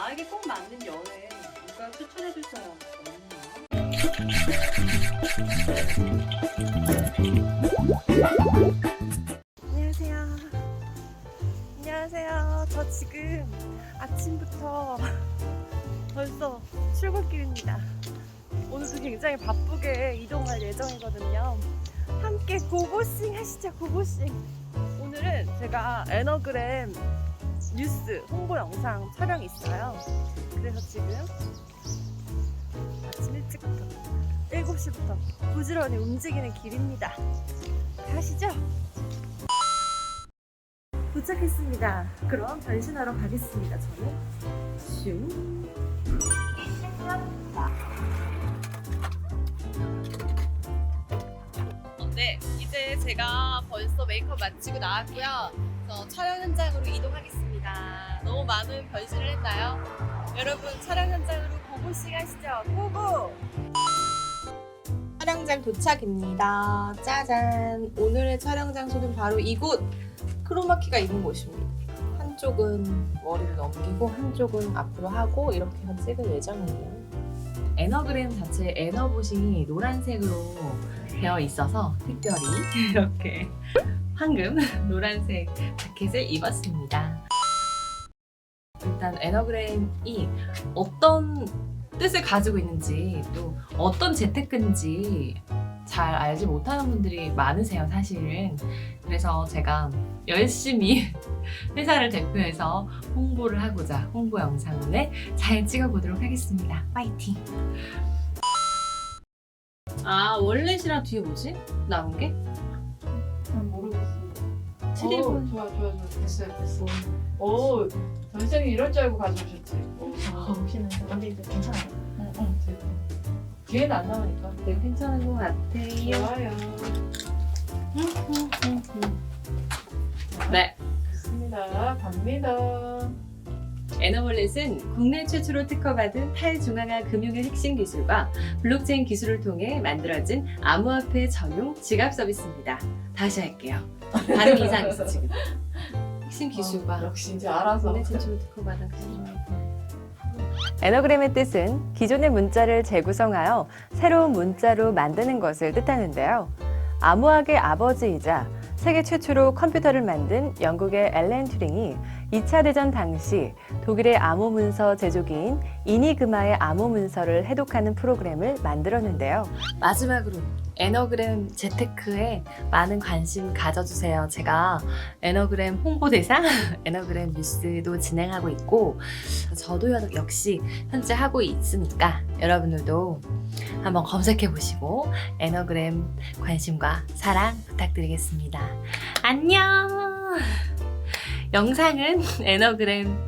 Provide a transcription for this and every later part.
나에게 꼭 맞는 여행 누가 추천해줄 사람 없나? 안녕하세요. 안녕하세요. 저 지금 아침부터 벌써 출근길입니다. 오늘도 굉장히 바쁘게 이동할 예정이거든요. 함께 고고싱 하시죠, 고고싱. 오늘은 제가 에너그램 뉴스 홍보 영상 촬영이 있어요. 그래서 지금 아침 일찍부터 7시부터 부지런히 움직이는 길입니다. 가시죠. 도착했습니다. 그럼 변신하러 가겠습니다. 저는 슝. 네, 이제 제가 벌써 메이크업 마치고 나왔고요. 그래서 촬영 현장으로 이동하겠습니다. 너무 많은 변신을 했나요? 여러분 촬영 현장으로 고고씨 가시죠. 고고! 촬영장 도착입니다. 짜잔! 오늘의 촬영 장소는 바로 이곳! 크로마키가 있는 곳입니다. 한쪽은 머리를 넘기고 한쪽은 앞으로 하고 이렇게 찍을 예정이에요. 에너그램 자체 에너봇이 노란색으로 되어 있어서 특별히 이렇게 황금 노란색 자켓을 입었습니다. 일단 에너그램이 어떤 뜻을 가지고 있는지 또 어떤 재테크인지 잘 알지 못하는 분들이 많으세요, 사실은. 그래서 제가 열심히 회사를 대표해서 홍보를 하고자 홍보 영상을 잘 찍어보도록 하겠습니다. 파이팅! 아, 월렛이랑 뒤에 뭐지? 나온 게? 오, 트리블. 좋아, 좋아, 좋아. 됐어요, 됐어. 오, 전생이 이럴 줄 알고 가져오셨지. 오, 혹시는 근데 이제 괜찮아요. 응, 응, 됐다. 뒤에는 안 나오니까. 네, 괜찮은 것 같아요. 좋아요. 네. 좋습니다. 갑니다. 에너몰렛은 국내 최초로 특허받은 탈중앙화 금융의 핵심 기술과 블록체인 기술을 통해 만들어진 암호화폐 전용 지갑 서비스입니다. 다시 할게요. 발음 이상했어 지금. 핵심 기술과 어, 역시 이제 알아서. 국내 최초로 특허받은. 에너그램의 뜻은 기존의 문자를 재구성하여 새로운 문자로 만드는 것을 뜻하는데요. 암호학의 아버지이자 세계 최초로 컴퓨터를 만든 영국의 앨런 튜링이 2차 대전 당시 독일의 암호 문서 제조기인 이니그마의 암호 문서를 해독하는 프로그램을 만들었는데요. 마지막으로 에너그램 재테크에 많은 관심 가져주세요. 제가 에너그램 홍보대사, 에너그램 뉴스도 진행하고 있고 저도 여- 역시 현재 하고 있으니까 여러분들도 한번 검색해 보시고 에너그램 관심과 사랑 부탁드리겠습니다. 안녕! 영상은 에너그램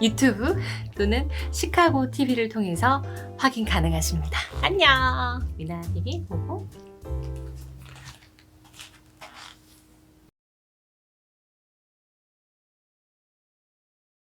유튜브 또는 시카고 TV를 통해서 확인 가능하십니다. 안녕! 미나TV 보고